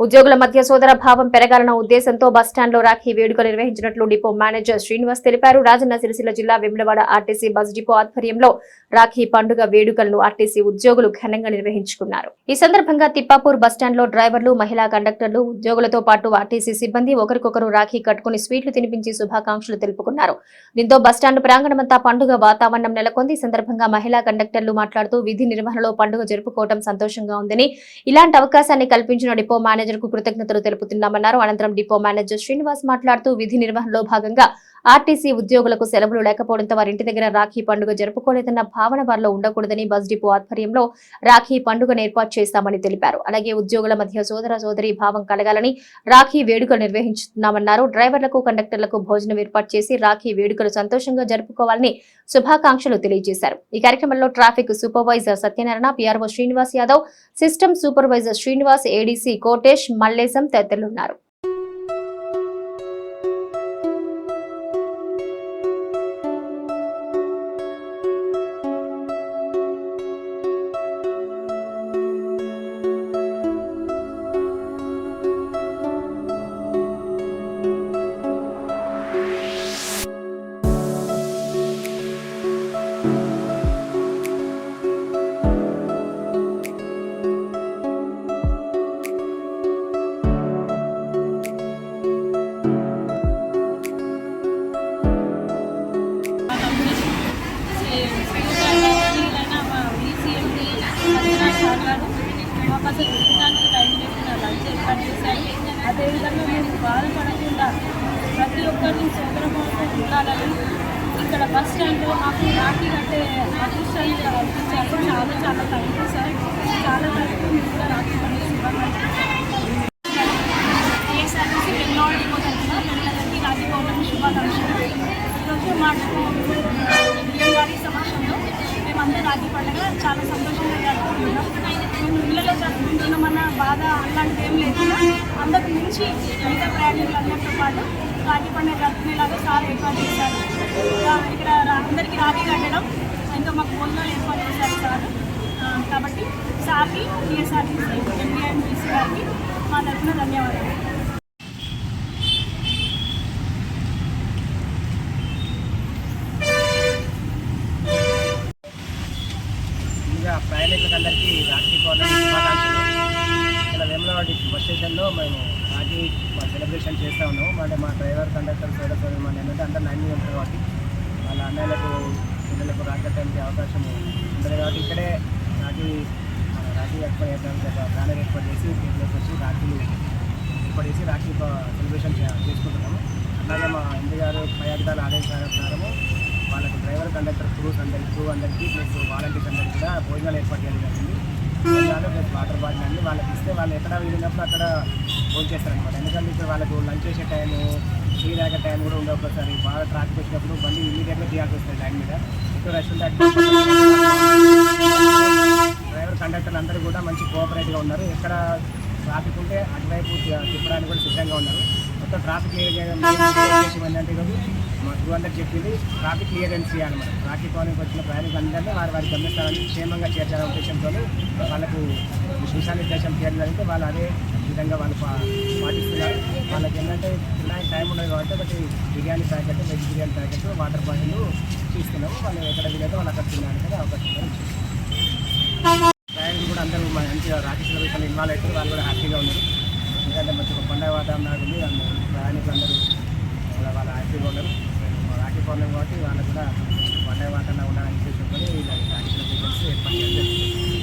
ఉద్యోగుల మధ్య సోదర భావం పెరగాలన్న ఉద్దేశంతో బస్టాండ్లో రాఖీ వేడుక నిర్వహించినట్లు డిపో మేనేజర్ శ్రీనివాస్ తెలిపారు. రాజన్న సిరిసిల్ల జిల్లా వెమ్లవాడ ఆర్టీసీ బస్ డిపో ఆధ్వర్యంలో రాఖీ పండుగ వేడుకలను ఆర్టీసీ ఉద్యోగులు ఘనంగా నిర్వహించుకున్నారు. ఈ సందర్భంగా తిప్పాపూర్ బస్టాండ్లో డ్రైవర్లు మహిళా కండక్టర్లు ఉద్యోగులతో పాటు ఆర్టీసీ సిబ్బంది ఒకరికొకరు రాఖీ కట్టుకుని స్వీట్లు తినిపించి శుభాకాంక్షలు తెలుపుకున్నారు. దీంతో బస్టాండ్ ప్రాంగణమంతా పండుగ వాతావరణం నెలకొంది. సందర్భంగా మహిళా కండక్టర్లు మాట్లాడుతూ విధి నిర్వహణలో పండుగ జరుపుకోవడం సంతోషంగా ఉందని ఇలాంటి అవకాశాన్ని కల్పించిన డిపో మేనేజర్ కు కృతజ్ఞతలు తెలుపుతున్నామన్నారు. అనంతరం డిపో మేనేజర్ శ్రీనివాస్ మాట్లాడుతూ విధి నిర్వహణలో భాగంగా ఆర్టీసీ ఉద్యోగులకు సెలవులు లేకపోవడంతో వారి ఇంటి దగ్గర రాఖీ పండుగ జరుపుకోలేదన్న భావన వారిలో ఉండకూడదని బస్ డిపో ఆధ్వర్యంలో రాఖీ పండుగను ఏర్పాటు చేస్తామని తెలిపారు. అలాగే ఉద్యోగుల మధ్య సోదర సోదరి భావం కలగాలని రాఖీ వేడుకలు నిర్వహించుతున్నామన్నారు డ్రైవర్లకు కండక్టర్లకు భోజనం ఏర్పాటు చేసి రాఖీ వేడుకలు సంతోషంగా జరుపుకోవాలని శుభాకాంక్షలు తెలియజేశారు. ఈ కార్యక్రమంలో traffic supervisor Satyanarayana PRO Srinivas Yadav system supervisor Srinivas ADC Kotesh Mallesham తదితరులున్నారు మాకు అసలు తినడానికి టైం లేకుండా లంచ్ ఏర్పాటు చేశారు అదేవిధంగా మేము బాధపడకుండా ప్రతి ఒక్కరిని సోదరభావంతో ఉండాలని ఇక్కడ బస్ స్టాండ్లో మాకు రాఖీ కట్టే అదృష్టాన్ని కల్పించారు. చాలా చాలా థ్యాంక్ యూ సార్ చాలా థ్యాంక్ యూ మీకు రాఖీ పండుగ శుభాకాంక్షలు. ఏఎస్ఆర్టీసీ వెన్నోడి డిపో తరఫున పిల్లలకి రాఖీ పౌర్ణమి శుభాకాంక్షలు ఈరోజు మాకు డిపో బియ్యం గారి సమక్షంలో మేమందరం రాఖీ పండుగ చాలా సంతోషంగా జరుపుకుంటున్నాం. మేము ఇళ్ళలో జరుపుకుంటున్నామన్న బాధ అలాంటిది ఏం లేకుండా అందరికి మించి మిగతా ప్రయాణికులందరితో పాటు రాఖీ పండుగ జరుపుకునేలాగా సార్ ఏర్పాటు చేశారు. ఇక్కడ అందరికీ రాఖీ కట్టడం ఇంకా మాకు భోజనాలు ఏర్పాటు చేశారు సార్. కాబట్టి సార్కి టీఎస్ఆర్టీసీ ఎంబీఎంటీసీ గారికి మా తరఫున ధన్యవాదాలు. ప్రయాణికులందరికీ రాఖీ పౌర్ణమి శుభాకాంక్షలు. ఇక్కడ వేములవాడ బస్ స్టేషన్లో మేము రాఖీ సెలబ్రేషన్ చేస్తూ ఉన్నాము. అంటే మా డ్రైవర్ కండక్టర్ సోదర సోదరు మన ఏంటంటే అందరూ లైన్ ఉంటారు కాబట్టి వాళ్ళ అన్నయ్యలకు పిల్లలకు రాకటానికి అవకాశం ఉంటుంది కాబట్టి ఇక్కడే రాఖీ మన రాఖీ ఏర్పాటు చేయడానికి ఒక బ్యానర్ ఏర్పాటు చేసి దీంట్లోకి వచ్చి రాఖీలు ఏర్పాటు చేసి రాఖీ సెలబ్రేషన్ చేసుకుంటున్నాము. అలాగే మా ఇంటి గారు పై అధికారుల ఆదేశాల ప్రకారము వాళ్ళకు డ్రైవర్ కండక్టర్ క్రూస్ అందరి క్రూ అందరికీ ప్లస్ వాలంటీర్స్ అందరికీ భోజనాలు ఏర్పాటు చేయడం జరిగింది భోజనాలు ప్లస్ వాటర్ బాటిల్ అన్ని వాళ్ళకి ఇస్తే వాళ్ళు ఎక్కడ వెళ్ళినప్పుడు అక్కడ భోజనం చేస్తారనమాట ఎందుకంటే ఇక్కడ వాళ్ళకు లంచ్ చేసే టైము టీ తాగే టైం కూడా ఉండవు ఒకసారి బాగా ట్రాఫిక్ వచ్చినప్పుడు బండి ఇమీడియట్గా తీయాల్సి వస్తుంది టైం మీద ఎక్కువ రష్ ఉంటే డ్రైవర్ కండక్టర్లు అందరూ కూడా మంచి కోఆపరేటివ్గా ఉన్నారు ఎక్కడ ట్రాఫిక్ ఉంటే అటువైపు తిప్పడానికి కూడా సిద్ధంగా ఉన్నారు మొత్తం ట్రాఫిక్ క్లియర్ చేయడం ఏంటంటే ఈరోజు టూ హండ్రెడ్ చెప్పింది ట్రాఫిక్ క్లియరెన్స్ చేయాలి మనం ట్రాఫిక్ కాలనీకి వచ్చిన ప్రయాణికులందరినీ వారి వారి గమ్యస్థానాన్ని క్షేమంగా చేర్చాలనే ఉద్దేశంతో వాళ్ళకు దిశానిర్దేశం చేయడం జరిగితే వాళ్ళు అదే విధంగా వాళ్ళు పాటిస్తున్నారు. వాళ్ళకి ఏంటంటే తినడానికి టైం ఉండదు కాబట్టి ఒకటి biryani packet veg biryani packet water bottle తీసుకున్నాము. వాళ్ళు ఎక్కడ వీలైతే వాళ్ళు అక్కడ తినడానికి అవకాశం ప్రయాణికులు కూడా అందరూ మా మంచిగా రాఖీ సెలబ్రేషన్ ఇన్వాల్వ్ అవుతారు వాళ్ళు కూడా హ్యాపీగా ఉన్నారు. ఎందుకంటే మంచి ఒక పండగ వాతావరణం ఉంది. అందరూ ప్రయాణికులు అందరూ వాళ్ళ వాళ్ళ హ్యాపీగా ఉన్నారు. ప్రాబ్లం కాబట్టి వాళ్ళు కూడా వన్ డే వాకన్నా ఉండాలని చెప్పి యాక్చువల్ ఏర్పాటు చేయడం